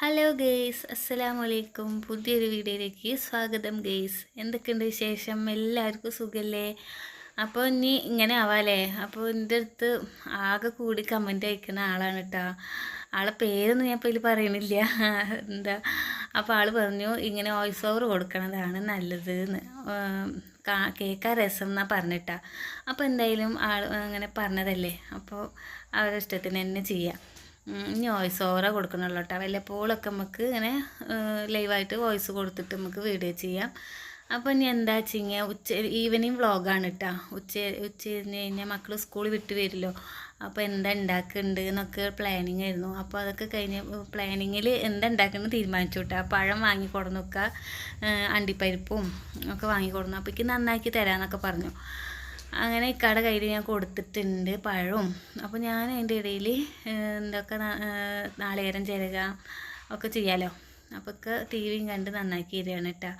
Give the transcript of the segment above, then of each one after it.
Hello guys അസ്സലാമു അലൈക്കും പുതിയൊരു വീഡിയോയിലേക്ക് സ്വാഗതം ഗെയ്സ് എന്തൊക്കെയുണ്ട് വിശേഷം? എല്ലാവർക്കും സുഖല്ലേ? അപ്പോൾ ഇനി ഇങ്ങനെ ആവാല്ലേ? അപ്പോൾ എന്റെ അടുത്ത് ആകെ കൂടി കമന്റ് അയക്കുന്ന ആളാണ് കേട്ടോ ആളെ പേരൊന്നും ഞാൻ ഇപ്പോൾ ഇതിൽ പറയണില്ല. എന്താ? അപ്പോൾ ആൾ പറഞ്ഞു ഇങ്ങനെ വോയിസ് ഓവർ കൊടുക്കണതാണ് നല്ലത് കേൾക്കാൻ രസം എന്നാണ് പറഞ്ഞിട്ടാ അപ്പോൾ എന്തായാലും ആൾ അങ്ങനെ പറഞ്ഞതല്ലേ? അപ്പോൾ അവരുടെ ഇഷ്ടത്തിന് തന്നെ ചെയ്യാം. ഇനി വോയിസ് ഓവറാണ് കൊടുക്കണുള്ളൂ കേട്ടോ വല്ലപ്പോഴൊക്കെ നമുക്ക് ഇങ്ങനെ ലൈവായിട്ട് വോയിസ് കൊടുത്തിട്ട് നമുക്ക് വീഡിയോ ചെയ്യാം. അപ്പോൾ ഇനി എന്താ വെച്ചിങ്ങനെ ഉച്ച ഈവനിങ് വ്ളോഗാണ് കേട്ടോ ഉച്ച ഉച്ച കഴിഞ്ഞ് കഴിഞ്ഞാൽ മക്കൾ സ്കൂളിൽ വിട്ട് വരുമല്ലോ അപ്പോൾ എന്താ ഉണ്ടാക്കുന്നുണ്ട് എന്നൊക്കെ പ്ലാനിങ് ആയിരുന്നു. അപ്പോൾ അതൊക്കെ കഴിഞ്ഞ് പ്ലാനിങ്ങിൽ എന്താ ഉണ്ടാക്കുന്നത് തീരുമാനിച്ചു കേട്ടോ പഴം വാങ്ങി കൊടുന്നൊക്കെ അണ്ടിപ്പരിപ്പും ഒക്കെ വാങ്ങിക്കൊടുന്നു അപ്പോഴേക്ക് നന്നാക്കി തരാമെന്നൊക്കെ പറഞ്ഞു. അങ്ങനെ ഇക്കാടെ കയ്യിൽ ഞാൻ കൊടുത്തിട്ടുണ്ട് പഴവും. അപ്പോൾ ഞാൻ അതിന്റെ ഇടയിൽ എന്തൊക്കെ നാളികേരം ചിരക ഒക്കെ ചെയ്യാലോ. അപ്പോൾ ഒക്കെ ടി വിയും കണ്ട് നന്നാക്കി തരികയാണ് കേട്ടോ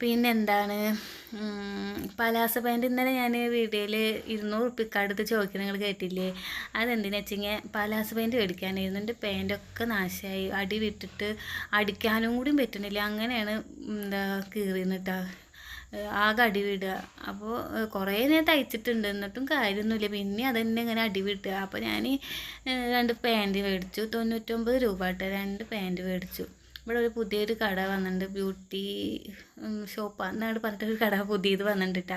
പിന്നെ എന്താണ് പലാസ പാന്റ് ഇന്നലെ ഞാൻ വീഡിയോയിൽ ഇരുന്നൂറ് ഉറുപ്പിക്കടുത്ത് ചോദിക്കുന്നത് നിങ്ങൾ കേട്ടില്ലേ? അതെന്തിനാ വെച്ചിങ്ങനെ പലാസ പാന്റ് മേടിക്കാനായിരുന്നു. എന്റെ പാന്റൊക്കെ നാശമായി അടി വിട്ടിട്ട് അടിക്കാനും കൂടി പറ്റുന്നില്ല അങ്ങനെയാണ് എന്താ ഏഹ് ആകെ അടി വിടുക അപ്പോൾ കുറേ നേരം തയ്ച്ചിട്ടുണ്ട്. എന്നിട്ടും കാര്യമൊന്നുമില്ല. പിന്നെ അതന്നെ ഇങ്ങനെ അടി വിട്ടുക അപ്പോൾ ഞാൻ രണ്ട് പാന്റ് മേടിച്ചു. തൊണ്ണൂറ്റൊമ്പത് രൂപ കേട്ടോ രണ്ട് പാന്റ് മേടിച്ചു. ഇവിടെ ഒരു പുതിയൊരു കട വന്നിട്ടുണ്ട്. ബ്യൂട്ടി ഷോപ്പ് എന്നാണ് പറഞ്ഞിട്ടൊരു കട പുതിയത് വന്നിട്ടുണ്ട്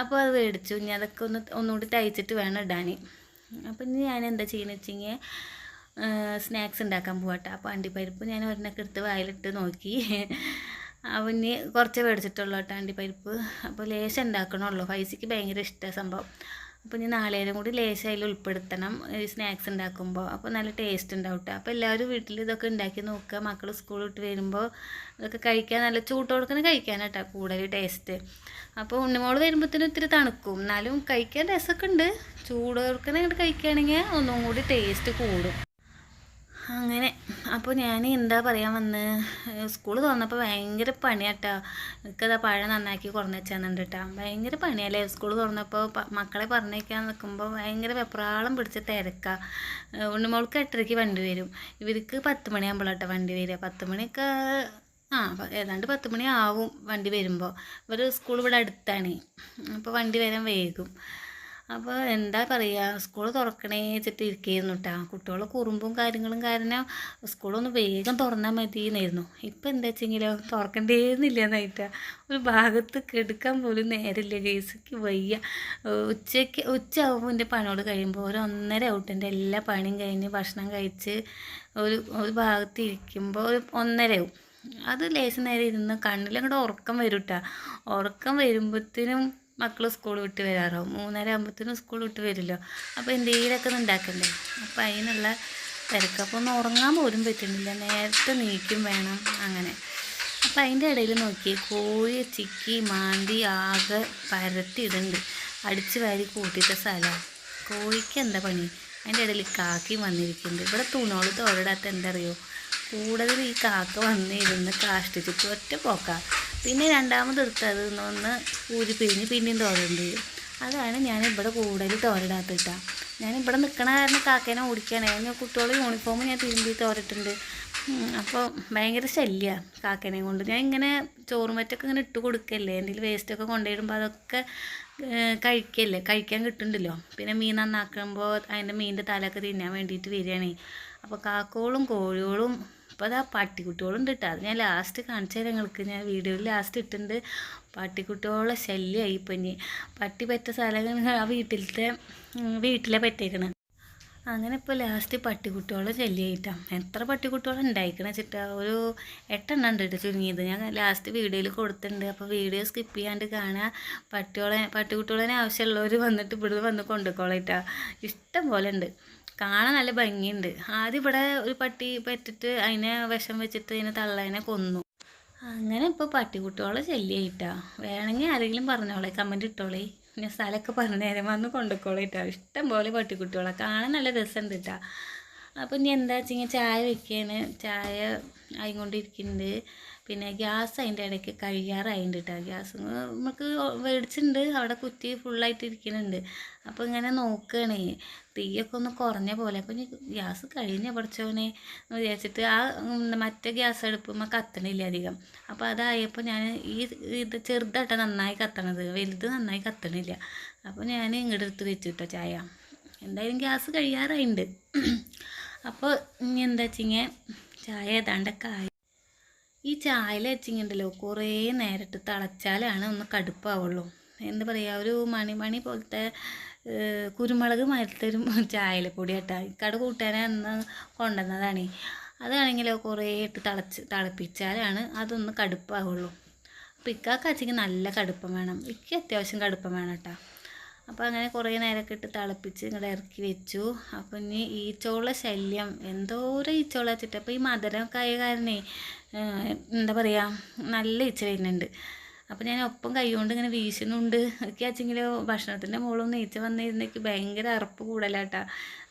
അപ്പോൾ അത് മേടിച്ചു. ഇനി അതൊക്കെ ഒന്ന് ഒന്നുകൂടി തയ്ച്ചിട്ട് വേണം ഇടാൻ. അപ്പോൾ ഇനി ഞാൻ എന്താ ചെയ്യുന്നത് വെച്ചെങ്കിൽ സ്നാക്സ് ഉണ്ടാക്കാൻ പോകട്ടെ അപ്പോൾ അണ്ടിപ്പരിപ്പ് ഞാൻ ഒരെണ്ണൊക്കെ എടുത്ത് വായിലിട്ട് നോക്കി. ഇനി കുറച്ച് മേടിച്ചിട്ടുള്ളൂ കേട്ടോ അണ്ടിപ്പരിപ്പ്. അപ്പോൾ ലേശം ഉണ്ടാക്കണമല്ലോ ഫൈസിക്ക് ഭയങ്കര ഇഷ്ടമാണ് സംഭവം. അപ്പോൾ ഇനി നാളേരം കൂടി ലേശം അതിൽ ഉൾപ്പെടുത്തണം. ഈ സ്നാക്സ് ഉണ്ടാക്കുമ്പോൾ. അപ്പോൾ നല്ല ടേസ്റ്റ് ഉണ്ടാവും അപ്പോൾ എല്ലാവരും വീട്ടിൽ ഇതൊക്കെ ഉണ്ടാക്കി നോക്കുക. മക്കൾ സ്കൂൾ വിട്ട് വരുമ്പോൾ ഇതൊക്കെ കഴിക്കാൻ നല്ല ചൂട്ടോടുക്കനെ കഴിക്കാനാട്ടോ കൂടുതൽ ടേസ്റ്റ്. അപ്പോൾ ഉണ്ണിമോൾ വരുമ്പോഴത്തേനും ഇത്തിരി തണുക്കും. എന്നാലും കഴിക്കാൻ രസമൊക്കെ ഉണ്ട്. ചൂടോടുക്കനെ അങ്ങോട്ട് കഴിക്കുകയാണെങ്കിൽ ഒന്നും കൂടി ടേസ്റ്റ് കൂടും. അങ്ങനെ. അപ്പോൾ ഞാൻ എന്താ പറയാൻ വന്ന്? സ്കൂൾ തുറന്നപ്പോൾ ഭയങ്കര പണിയാട്ടോ. എനിക്കതാ പഴം നന്നാക്കി കുറഞ്ഞ് വെച്ചാന്നുണ്ട് കേട്ടോ ഭയങ്കര പണിയല്ലേ? സ്കൂൾ തുറന്നപ്പോൾ മക്കളെ പറഞ്ഞേക്കാൻ നിൽക്കുമ്പോൾ ഭയങ്കര വെപ്രാളം പിടിച്ച തിരക്കുക ഉണ്ണിമോൾക്ക് എട്ടരയ്ക്ക് വണ്ടി വരും. ഇവർക്ക് പത്ത് മണിയാകുമ്പോഴാട്ടോ വണ്ടി വരിക പത്ത് മണിയൊക്കെ ആ ഏതാണ്ട് പത്ത് മണി ആവും വണ്ടി വരുമ്പോൾ ഇവർ സ്കൂൾ ഇവിടെ അടുത്താണ്. അപ്പോൾ വണ്ടി വരാൻ വൈകും. അപ്പോൾ എന്താ പറയുക സ്കൂൾ തുറക്കണേ വെച്ചിട്ട് ഇരിക്കുകയായിരുന്നു കേട്ടോ കുട്ടികളെ കുറുമ്പും കാര്യങ്ങളും കാരണം സ്കൂളൊന്ന് വേഗം തുറന്നാൽ മതി എന്നായിരുന്നു ഇപ്പം എന്താ വെച്ചെങ്കിലോ തുറക്കണ്ടേന്നില്ല എന്നായിട്ടാ ഒരു ഭാഗത്ത് കെടുക്കാൻ പോലും നേരമില്ല ഗേസിക്ക് വയ്യ. ഉച്ചയ്ക്ക് ഉച്ച ആകുമ്പോൾ എന്റെ പണിയോട് കഴിയുമ്പോൾ ഒരു ഒന്നര ഔട്ടിന്റെ എല്ലാ പണിയും കഴിഞ്ഞ് ഭക്ഷണം കഴിച്ച് ഒരു ഒരു ഭാഗത്ത് ഇരിക്കുമ്പോൾ ഒരു ഒന്നരയാവും അത് ലേശം നേരം ഇരുന്ന് കണ്ണിലങ്ങോട്ട് ഉറക്കം വരും കേട്ടോ ഉറക്കം വരുമ്പോഴത്തേനും മക്കൾ സ്കൂൾ വിട്ട് വരാറാവും മൂന്നര ആകുമ്പോഴത്തേനും സ്കൂൾ വിട്ട് വരുമല്ലോ അപ്പോൾ എന്തെങ്കിലുമൊക്കെ ഉണ്ടാക്കണ്ടേ? അപ്പോൾ അതിനുള്ള തിരക്കപ്പം ഉറങ്ങാൻ പോലും പറ്റുന്നില്ല. നേരത്തെ നീക്കും വേണം അങ്ങനെ. അപ്പോൾ അതിന്റെ ഇടയിൽ നോക്കി കോഴി ചിക്കി മാന്തി ആകെ പരത്തിയിടുന്നുണ്ട് അടിച്ച് വാരി കൂട്ടിയിട്ട സ്ഥലമാണ് കോഴിക്ക് എന്താ പണി? അതിന്റെ ഇടയിൽ കാക്കി വന്നിരിക്കുന്നുണ്ട്. ഇവിടെ തുണോൾ തോരടാത്ത എന്താ അറിയോ? കൂടുതൽ ഈ കാക്ക വന്നിരുന്ന് കാഷ്ടിച്ചിട്ട് ഒറ്റ പോക്ക. പിന്നെ രണ്ടാമത് എടുത്തത് ഒന്ന് ഊരി പിരിഞ്ഞ് പിന്നെയും തോരണ്ട് അതാണ് ഞാൻ ഇവിടെ കൂടുതൽ തോരടാത്തിട്ടാ ഞാൻ ഇവിടെ നിൽക്കണ കാരണം കാക്കേനെ ഓടിക്കാനാണ് ഞാൻ കുട്ടികളുടെ യൂണിഫോം ഞാൻ തിരുമ്പി തോരട്ടുണ്ട് അപ്പോൾ ഭയങ്കര ശല്യമാണ് കാക്കേനെ കൊണ്ട്. ഞാൻ ഇങ്ങനെ ചോറും മറ്റൊക്കെ ഇങ്ങനെ ഇട്ട് കൊടുക്കല്ലേ? എന്തെങ്കിലും വേസ്റ്റൊക്കെ കൊണ്ടുവരുമ്പോൾ അതൊക്കെ കഴിക്കല്ലേ? കഴിക്കാൻ കിട്ടുന്നുണ്ടല്ലോ. പിന്നെ മീൻ നന്നാക്കുമ്പോൾ അതിന്റെ മീനിന്റെ തലയൊക്കെ തിന്നാൻ വേണ്ടിയിട്ട് വരികയാണേ. അപ്പോൾ കാക്കോളും കോഴികളും ഇപ്പോൾ അതാ പട്ടിക്കുട്ടികളും ഉണ്ട് കേട്ടോ അത് ഞാൻ ലാസ്റ്റ് കാണിച്ചു നിങ്ങൾക്ക്. ഞാൻ വീഡിയോയിൽ ലാസ്റ്റ് ഇട്ടിട്ടുണ്ട്. പട്ടിക്കുട്ടികളെ ശല്യമായി ഇപ്പം ഇനി. പട്ടി പറ്റ സ്ഥലങ്ങൾ ആ വീട്ടിലത്തെ വീട്ടിലെ പറ്റേക്കണ്. അങ്ങനെ ഇപ്പോൾ ലാസ്റ്റ് പട്ടിക്കുട്ടികളെ ശല്യമായിട്ടാണ് എത്ര പട്ടിക്കുട്ടികളെ ഉണ്ടായിക്കണ വെച്ചിട്ടാ? ഒരു എട്ടെണ്ണം ഉണ്ട് കേട്ടോ ചുരുങ്ങിയത്. ഞാൻ ലാസ്റ്റ് വീഡിയോയിൽ കൊടുത്തിട്ടുണ്ട്. അപ്പോൾ വീഡിയോ സ്കിപ്പ് ചെയ്യാണ്ട് കാണുക പട്ടികളെ പട്ടിക്കുട്ടികളെ ആവശ്യമുള്ളവർ വന്നിട്ട് ഇവിടെ വന്ന് കൊണ്ടുപോയിട്ടാ ഇഷ്ടം പോലെ ഉണ്ട് കാണാൻ നല്ല ഭംഗിയുണ്ട്. ആദ്യം ഇവിടെ ഒരു പട്ടി പറ്റിട്ട് അതിനെ വിഷം വെച്ചിട്ട് അതിനെ തള്ളതിനെ കൊന്നു. അങ്ങനെ ഇപ്പോൾ പട്ടിക്കുട്ടികളെ ശല്യമായിട്ടാ വേണമെങ്കിൽ ആരെങ്കിലും പറഞ്ഞോളെ കമന്റ് ഇട്ടോളേ. ഞാൻ സ്ഥലമൊക്കെ പറഞ്ഞു നേരം വന്ന് കൊണ്ടുപോയിട്ടാ ഇഷ്ടം പോലെ പട്ടിക്കുട്ടികളെ. കാണാൻ നല്ല രസമുണ്ട് കേട്ടോ. അപ്പോൾ ഇനി എന്താ വെച്ചാൽ ചായ വെക്കുകയാണ് ചായ ആയിക്കൊണ്ടിരിക്കുന്നുണ്ട്. പിന്നെ ഗ്യാസ് അതിന്റെ ഇടയ്ക്ക് കഴിയാറായിട്ടുണ്ട് കേട്ടോ ഗ്യാസ് നമുക്ക് മേടിച്ചിട്ടുണ്ട് അവിടെ കുറ്റി ഫുള്ളായിട്ട് ഇരിക്കുന്നുണ്ട്. അപ്പോൾ ഇങ്ങനെ നോക്കുകയാണേ തീയൊക്കെ ഒന്ന് കുറഞ്ഞ പോലെ. അപ്പോൾ ഗ്യാസ് കഴിഞ്ഞ പഠിച്ചവനെ എന്ന് വിചാരിച്ചിട്ട് ആ മറ്റേ ഗ്യാസ് അടുപ്പുമ്പോൾ കത്തണില്ല അധികം. അപ്പോൾ അതായപ്പോൾ ഞാൻ ഈ ഇത് ചെറുതായിട്ട് നന്നായി കത്തണത്. വലുത് നന്നായി കത്തണില്ല. അപ്പോൾ ഞാൻ ഇങ്ങോട്ട് എടുത്ത് വെച്ചിട്ടോ ചായ. എന്തായാലും ഗ്യാസ് കഴിയാറായിട്ടുണ്ട് അപ്പോൾ ഇനി എന്താ വെച്ചിങ്ങനെ ചായ ഏതാണ്ടൊക്കെ ആയി ഈ ചായയിൽ വെച്ചിങ്ങുണ്ടല്ലോ കുറേ നേരിട്ട് തിളച്ചാലാണ് ഒന്ന് കടുപ്പാവുള്ളൂ. എന്താ പറയുക ഒരു മണിമണി പോലത്തെ കുരുമുളക് മരത്തൊരു ചായലപ്പൊടി കേട്ടോ കട കൂട്ടാനെ അന്ന് കൊണ്ടുവന്നതാണ്. അതാണെങ്കിലോ കുറേ ഇട്ട് തിളച്ച് തിളപ്പിച്ചാലാണ് അതൊന്ന് കടുപ്പാവുള്ളൂ. അപ്പോൾ ഇക്കാക്ക് നല്ല കടുപ്പം വേണം. ഇക്ക് അത്യാവശ്യം കടുപ്പം വേണം കേട്ടോ അപ്പോൾ അങ്ങനെ കുറേ നേരമൊക്കെ ഇട്ട് തിളപ്പിച്ച് ഇങ്ങോട്ട് ഇറക്കി വെച്ചു. അപ്പോൾ ഇനി ഈച്ചോള ശല്യം എന്തോരം ഈച്ചോള വെച്ചിട്ട്. അപ്പോൾ ഈ മധുരമൊക്കെ ആയ കാരണേ എന്താ പറയുക നല്ല ഈച്ച വരുന്നുണ്ട്. അപ്പോൾ ഞാൻ ഒപ്പം കൈകൊണ്ട് ഇങ്ങനെ വീശുന്നുണ്ട്. ഒക്കെ വെച്ചെങ്കിൽ ഭക്ഷണത്തിന്റെ മുകളിൽ ഈച്ച വന്നിരുന്നേക്ക് ഭയങ്കര അറപ്പ് കൂടലാട്ടാ.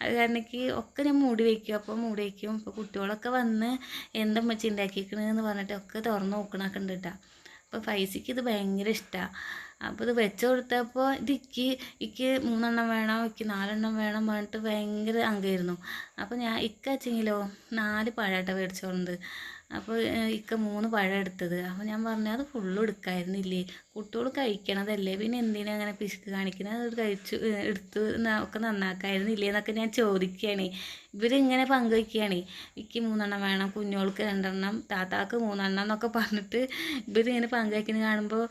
അത് കാരണം ഒക്കെ ഞാൻ മൂടി വയ്ക്കും അപ്പോൾ മൂടി വയ്ക്കും ഇപ്പോൾ കുട്ടികളൊക്കെ വന്ന് എന്താ വെച്ച് ഉണ്ടാക്കിക്കണെന്ന് പറഞ്ഞിട്ട് ഒക്കെ തുറന്ന് നോക്കണൊക്കെ ഉണ്ട് കേട്ടോ അപ്പോൾ ഫൈസിക്ക് ഇത് ഭയങ്കര ഇഷ്ടമാണ് അപ്പോൾ ഇത് വെച്ച് കൊടുത്തപ്പോൾ ഇത് ഇക്ക് ഇക്ക് മൂന്നെണ്ണം വേണം ഇക്ക് നാലെണ്ണം വേണം പറഞ്ഞിട്ട് ഭയങ്കര അങ്കമായിരുന്നു അപ്പോൾ ഞാൻ ഇക്കച്ചെങ്കിലോ നാല് പഴമായിട്ടാണ് മേടിച്ചോണ്ട് അപ്പോൾ ഇക്ക മൂന്ന് പഴം എടുത്തത്. അപ്പോൾ ഞാൻ പറഞ്ഞു അത് ഫുള്ളും എടുക്കായിരുന്നില്ലേ? കുട്ടികൾ കഴിക്കണതല്ലേ? പിന്നെ എന്തിനാ അങ്ങനെ പിശുക്ക് കാണിക്കുന്നത് അത് കഴിച്ചു എടുത്തു ഒക്കെ നന്നാക്കായിരുന്നില്ലേ? എന്നൊക്കെ ഞാൻ ചോദിക്കുകയാണ്. ഇവരിങ്ങനെ പങ്കുവയ്ക്കുകയാണ് ഇക്ക് മൂന്നെണ്ണം വേണം കുഞ്ഞോൾക്ക് രണ്ടെണ്ണം താത്താക്ക് മൂന്നെണ്ണം എന്നൊക്കെ പറഞ്ഞിട്ട് ഇവരിങ്ങനെ പങ്കുവയ്ക്കുന്നത് കാണുമ്പോൾ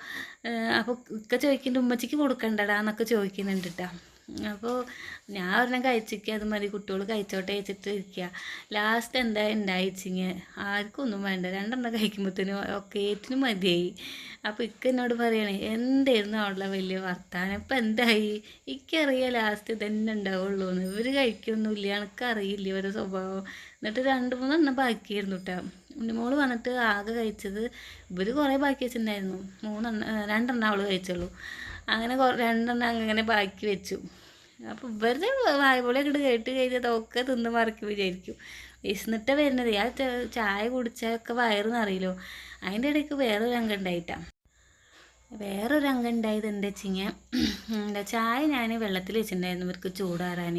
അപ്പോൾ ഇക്ക ചോദിക്കുന്നുണ്ട് ഉമ്മച്ചിക്ക് കൊടുക്കണ്ടടാ എന്നൊക്കെ ചോദിക്കുന്നുണ്ട് കേട്ടോ അപ്പോൾ ഞാൻ ഒരെണ്ണം കഴിച്ചിരിക്കുക അത് മതി കുട്ടികൾ കഴിച്ചോട്ടെ വെച്ചിട്ട് ഇരിക്കുക ലാസ്റ്റ് എന്താ ഉണ്ടായിച്ചിങ്ങ് ആർക്കും ഒന്നും വേണ്ട. രണ്ടെണ്ണം കഴിക്കുമ്പോഴത്തേനും ഒക്കെ ഏറ്റിനും മതിയായി. അപ്പോൾ ഇക്ക എന്നോട് പറയണേ എന്തായിരുന്നു അവിടെ വലിയ വർത്താനം? ഇപ്പം എന്തായി? ഇക്കറിയാം ലാസ്റ്റ് ഇതന്നെ ഉണ്ടാവുള്ളൂ എന്ന് ഇവർ കഴിക്കൊന്നുമില്ല എനിക്കറിയില്ല ഇവരുടെ സ്വഭാവം. എന്നിട്ട് രണ്ട് മൂന്നെണ്ണം ബാക്കിയായിരുന്നു കേട്ടോ ഉണ്ണിമോൾ വന്നിട്ട് ആകെ കഴിച്ചത് ഇവർ കുറേ ബാക്കി വെച്ചിട്ടുണ്ടായിരുന്നു. മൂന്നെണ്ണം രണ്ടെണ്ണം അവൾ കഴിച്ചുള്ളൂ. അങ്ങനെ രണ്ടെണ്ണം അങ്ങനെ ബാക്കി വെച്ചു. അപ്പോൾ ഇവരുടെ അങ്ങട് കേട്ട് കഴിഞ്ഞതൊക്കെ തിന്ന് മറക്കി വിചാരിക്കും. വിശന്നിട്ട് വരുന്നത്. ആ ചായ കുടിച്ചൊക്കെ വയറ് നിറയില്ലോ അതിന്റെ ഇടയ്ക്ക് വേറൊരു അംഗം ഉണ്ടായിട്ടാ. വേറൊരു അംഗം ഉണ്ടായത് എന്താ വെച്ചിങ്ങനെ എന്താ ചായ ഞാൻ വെള്ളത്തിൽ വെച്ചിട്ടുണ്ടായിരുന്നു. ഇവർക്ക് ചൂടാറാൻ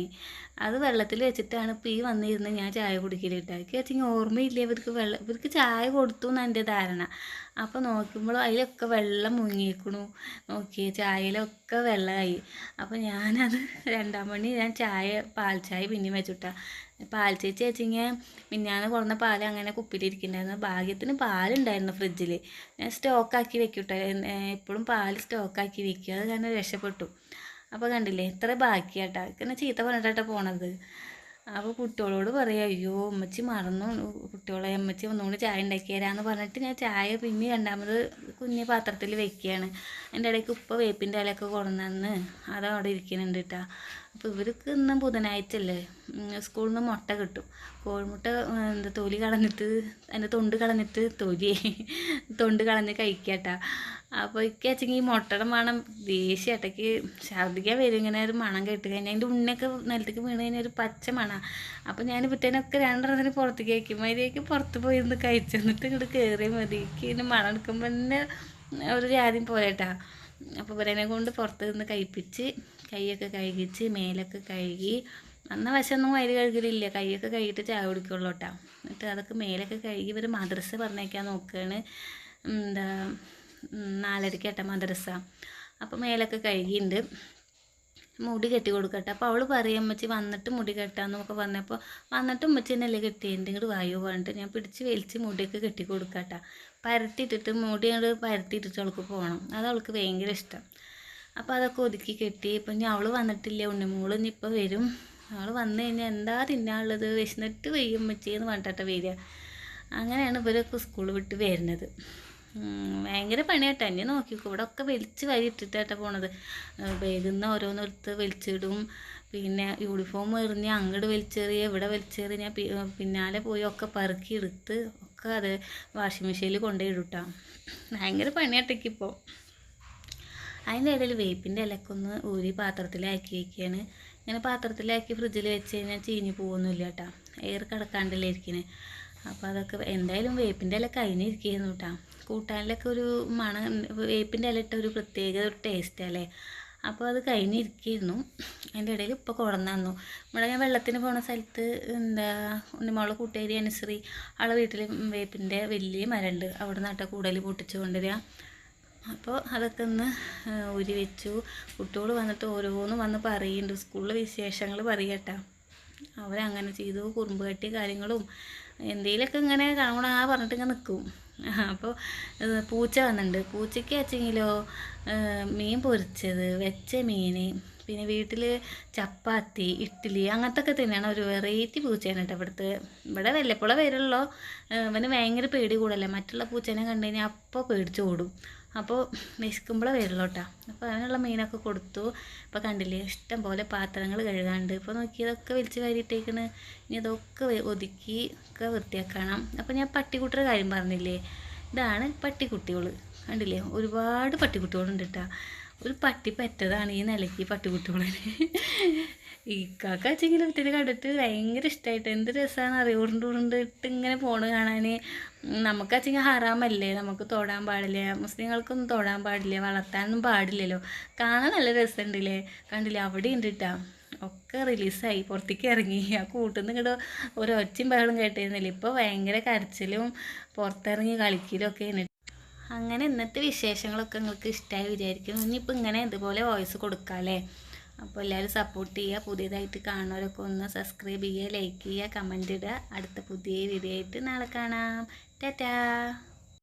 അത് വെള്ളത്തിൽ വെച്ചിട്ടാണ് ഇപ്പോൾ ഈ വന്നിരുന്ന് ഞാൻ ചായ കുടിക്കലിട്ട് എനിക്ക് വെച്ചെങ്കിൽ ഓർമ്മയില്ല. ഇവർക്ക് വെള്ളം ഇവർക്ക് ചായ കൊടുത്തു എന്നാണ് എന്റെ ധാരണ. അപ്പോൾ നോക്കുമ്പോൾ അതിലൊക്കെ വെള്ളം മുങ്ങിയേക്കണു. നോക്കി ചായയിലൊക്കെ വെള്ളമായി. അപ്പോൾ ഞാനത് രണ്ടാം മണി ഞാൻ ചായ പാൽ ചായ പിന്നെയും വെച്ചുട്ടാ. പാൽ ചേച്ചി വെച്ചിങ്ങനെ മിന്നാന്ന് കൊടുന്ന പാൽ അങ്ങനെ കുപ്പിയിലിരിക്കുന്നുണ്ടായിരുന്നു. ഭാഗ്യത്തിന് പാലുണ്ടായിരുന്നു ഫ്രിഡ്ജിൽ ഞാൻ സ്റ്റോക്കാക്കി വെക്കൂട്ടെ. എപ്പോഴും പാൽ സ്റ്റോക്കാക്കി വെക്കുക. അത് കാരണം രക്ഷപ്പെട്ടു. അപ്പോൾ കണ്ടില്ലേ ഇത്ര ബാക്കിയാട്ടാ. ഇങ്ങനെ ചീത്ത പറഞ്ഞിട്ടാ പോണത്. അപ്പോൾ കുട്ടികളോട് പറയാം അയ്യോ അമ്മച്ചി മറന്നു. കുട്ടികളെ അമ്മച്ചി ഒന്നുകൂടി ചായ ഉണ്ടാക്കി തരാമെന്ന് പറഞ്ഞിട്ട് ഞാൻ ചായ പിന്നെ രണ്ടാമത് കുഞ്ഞു പാത്രത്തിൽ വെക്കുകയാണ് എന്റെ ഇടയ്ക്ക് ഉപ്പ വേപ്പിന്റെ ഇലയൊക്കെ കൊണ്ടുവന്നു അത് അവിടെ ഇരിക്കുന്നുണ്ട് കേട്ടോ അപ്പോൾ ഇവർക്ക് ഇന്ന് ബുധനാഴ്ച അല്ലേ സ്കൂളിൽ നിന്ന് മുട്ട കിട്ടും. കോഴിമുട്ട എന്താ തൊലി കളഞ്ഞിട്ട് അതിന്റെ തൊണ്ട് കളഞ്ഞിട്ട് തൊലി തൊണ്ട് കളഞ്ഞ് കഴിക്കാട്ടാ. അപ്പോൾ ഇക്കാച്ചെങ്കിൽ ഈ മുട്ടയുടെ മണം ദേഷ്യം ഇടയ്ക്ക് ഛർദ്ദിക്കാൻ വരും. ഇങ്ങനെ ഒരു മണം കേട്ട് കഴിഞ്ഞാൽ അതിന്റെ ഉണ്ണൊക്കെ നിലത്തേക്ക് വീണ് കഴിഞ്ഞാൽ ഒരു പച്ച മണം. അപ്പോൾ ഞാൻ ഇപ്പത്തേനൊക്കെ രണ്ടെണ്ണത്തിന് പുറത്തേക്ക് കഴിക്കും അതിലേക്ക് പുറത്ത് പോയി ഇരുന്ന് കഴിച്ചു എന്നിട്ട് ഇങ്ങോട്ട് കയറിയാൽ മതി. ഇതിന് മണം എടുക്കുമ്പോൾ തന്നെ ഒരു ജാതി പോയേട്ടാ അപ്പോൾ ഇവരെന്നെ കൊണ്ട് പുറത്ത് നിന്ന് കഴിപ്പിച്ച് കൈയൊക്കെ കഴുകിച്ച് മേലൊക്കെ കഴുകി. അന്ന് വശമൊന്നും വയറ് കഴുകലില്ല കൈയൊക്കെ കഴുകിയിട്ട് ചായ കുടിക്കുള്ളൂ കേട്ടോ എന്നിട്ട് അതൊക്കെ മേലൊക്കെ കഴുകി ഇവർ മദ്രസ പറഞ്ഞേക്കാൻ നോക്കുകയാണ് എന്താ നാലരയ്ക്ക് കേട്ടോ മദ്രസ. അപ്പോൾ മേലൊക്കെ കഴുകിയിട്ടുണ്ട് മുടി കെട്ടി കൊടുക്കട്ടെ. അപ്പോൾ അവൾ പറയും അമ്മച്ചി വന്നിട്ട് മുടി കെട്ടാന്നൊക്കെ പറഞ്ഞപ്പോൾ വന്നിട്ട് ഉമ്മച്ചി തന്നെയല്ലേ കെട്ടിയിട്ട് ഇങ്ങോട്ട് വായു പറഞ്ഞിട്ട് ഞാൻ പിടിച്ച് വലിച്ച് മുടിയൊക്കെ കെട്ടി കൊടുക്കട്ടെ. പരത്തിയിട്ടിട്ട് മുടി അങ്ങോട്ട് പരത്തിയിട്ടിട്ട് അവൾക്ക് പോകണം അത് അവൾക്ക് ഭയങ്കര ഇഷ്ടം. അപ്പോൾ അതൊക്കെ ഒതുക്കി കെട്ടി. ഇപ്പം ഇനി അവൾ വന്നിട്ടില്ല? ഉണ്ണിമോൾ ഇനി ഇപ്പോൾ വരും. അവൾ വന്നു കഴിഞ്ഞാൽ എന്താ തിന്നാനുള്ളത്? വിശന്നിട്ട് വെയ്യും അമ്മച്ചിന്ന് പറഞ്ഞിട്ടാ വരിക. അങ്ങനെയാണ് ഇവരൊക്കെ സ്കൂൾ വിട്ട് വരുന്നത്. ഭയങ്കര പണിയാട്ടോ. എന്നെ നോക്കിക്കോ. ഇവിടെ ഒക്കെ വലിച്ച് വരി ഇട്ടിട്ടാട്ടാ പോണത്. ബാഗിൽ നിന്ന് ഓരോന്നെടുത്ത് വലിച്ചിടും. പിന്നെ യൂണിഫോം എറിഞ്ഞ് അങ്ങോട്ട് വലിച്ചെറിയ ഇവിടെ വലിച്ചെറിഞ്ഞ പിന്നാലെ പോയി ഒക്കെ പറക്കി എടുത്ത് ഒക്കെ അത് വാഷിംഗ് മെഷീനിൽ കൊണ്ടുപോയി ഇടുട്ടാ ഭയങ്കര പണിയാട്ടേക്കിപ്പോൾ അതിന്റെ ഇടയിൽ വേപ്പിന്റെ ഇലയൊക്കെ ഒന്ന് ഊരി പാത്രത്തിലാക്കി വയ്ക്കുകയാണ്. ഇങ്ങനെ പാത്രത്തിലാക്കി ഫ്രിഡ്ജിൽ വെച്ച് കഴിഞ്ഞാൽ ചീഞ്ഞ് പോകുന്നില്ല കേട്ടോ. എയർ കിടക്കാണ്ടല്ലേ ഇരിക്കണേ. അപ്പോൾ അതൊക്കെ എന്തായാലും വേപ്പിന്റെ ഇല കഴിഞ്ഞിരിക്കുന്നു കേട്ടോ. കൂട്ടാനിലൊക്കെ ഒരു മണം വേപ്പിന്റെ ഇല ഇട്ട ഒരു പ്രത്യേക ഒരു ടേസ്റ്റ് അല്ലേ? അപ്പോൾ അത് കഴിഞ്ഞിരിക്കുന്നു അതിന്റെ ഇടയിൽ ഇപ്പോൾ കുറഞ്ഞു തന്നു. ഇവിടെ ഞാൻ വെള്ളത്തിന് പോണ സ്ഥലത്ത് എന്താ ഉണ്ണിമോളെ കൂട്ടുകാരി അനുസരി ആളെ വീട്ടിൽ വേപ്പിന്റെ വലിയ മരമുണ്ട്. അവിടെ നട്ട കൂടുതൽ പൊട്ടിച്ചു കൊണ്ടുവരിക. അപ്പോൾ അതൊക്കെ ഒന്ന് ഉരി വെച്ചു. കുട്ടികൾ വന്നിട്ട് ഓരോന്നും വന്ന് പറയുന്നുണ്ട്. സ്കൂളിലെ വിശേഷങ്ങൾ പറയട്ടെ. അവരങ്ങനെ ചെയ്തു. കുറുമ്പ് കെട്ടിയ കാര്യങ്ങളും എന്തെങ്കിലുമൊക്കെ ഇങ്ങനെ കാണണം ആ പറഞ്ഞിട്ട് ഇങ്ങനെ നിൽക്കും അപ്പോൾ പൂച്ച വന്നിട്ടുണ്ട് പൂച്ചയ്ക്ക് വെച്ചെങ്കിലോ മീൻ പൊരിച്ചത് വെച്ച മീൻ പിന്നെ വീട്ടിൽ ചപ്പാത്തി ഇഡ്ഡലി അങ്ങനത്തെ ഒക്കെ തന്നെയാണ് ഒരു വെറൈറ്റി പൂച്ചയാണ് കേട്ടോ ഇവിടുത്തെ. ഇവിടെ വല്ലപ്പോഴേ വരുള്ളൂ. അവന് ഭയങ്കര പേടി കൂടല്ലേ മറ്റുള്ള പൂച്ചേനെ കണ്ടു കഴിഞ്ഞാൽ അപ്പോൾ പേടിച്ച് ഓടും. അപ്പോൾ വിശക്കുമ്പോഴേ വരുള്ളൂ കേട്ടോ അപ്പോൾ അതിനുള്ള മീനൊക്കെ കൊടുത്തു. ഇപ്പോൾ കണ്ടില്ലേ ഇഷ്ടം പോലെ പാത്രങ്ങൾ കഴുകാണ്ട്. ഇപ്പോൾ നോക്കിയതൊക്കെ വലിച്ച് വാരിയിട്ടേക്കണ്. ഇനി അതൊക്കെ ഒതുക്കി ഒക്കെ വൃത്തിയാക്കണം. അപ്പോൾ ഞാൻ പട്ടിക്കുട്ടിയുടെ കാര്യം പറഞ്ഞില്ലേ? ഇതാണ് പട്ടിക്കുട്ടികൾ കണ്ടില്ലേ? ഒരുപാട് പട്ടിക്കുട്ടികളുണ്ട് കേട്ടോ ഒരു പട്ടി പറ്റതാണ് ഈ നിലയ്ക്ക് പട്ടിക്കുട്ടികളെ. ഈ കാക്ക വെച്ചെങ്കിലും ഇതിന് കണ്ടിട്ട് ഭയങ്കര ഇഷ്ടമായിട്ട് എന്ത് രസമാണ് അറിയാം? ഉരുണ്ട് ഉരുണ്ടിട്ട് ഇങ്ങനെ പോണ് കാണാൻ നമുക്ക് വെച്ചെങ്കിൽ ഹറാമല്ലേ? നമുക്ക് തൊടാൻ പാടില്ല. മുസ്ലിങ്ങൾക്കൊന്നും തൊടാൻ പാടില്ല. വളർത്താനൊന്നും പാടില്ലല്ലോ. കാണാൻ നല്ല രസമുണ്ടല്ലേ കണ്ടില്ലേ? അവിടെ ഉണ്ട് കേട്ടോ ഒക്കെ റിലീസായി. പുറത്തേക്ക് ഇറങ്ങി. ആ കൂട്ടിൽ നിന്ന് ഇങ്ങോട്ട് ഒരു ഒച്ചയും ബഹളം കേട്ടിരുന്നില്ല? ഇപ്പോൾ ഭയങ്കര കരച്ചിലും പുറത്തിറങ്ങി കളിക്കലും ഒക്കെ ഒക്കെയാണ് അങ്ങനെ ഇന്നത്തെ വിശേഷങ്ങളൊക്കെ നിങ്ങൾക്ക് ഇഷ്ടമായി വിചാരിക്കുന്നു. ഇനിയിപ്പോൾ ഇങ്ങനെ ഇതുപോലെ വോയിസ് കൊടുക്കാം അല്ലേ അപ്പോൾ എല്ലാവരും സപ്പോർട്ട് ചെയ്യുക പുതിയതായിട്ട് കാണുന്നവരൊക്കെ ഒന്ന് സബ്സ്ക്രൈബ് ചെയ്യുക ലൈക്ക് ചെയ്യുക കമന്റ് ഇടുക. അടുത്ത പുതിയ വീഡിയോ ആയിട്ട് നാളെ കാണാം. ടാറ്റാ.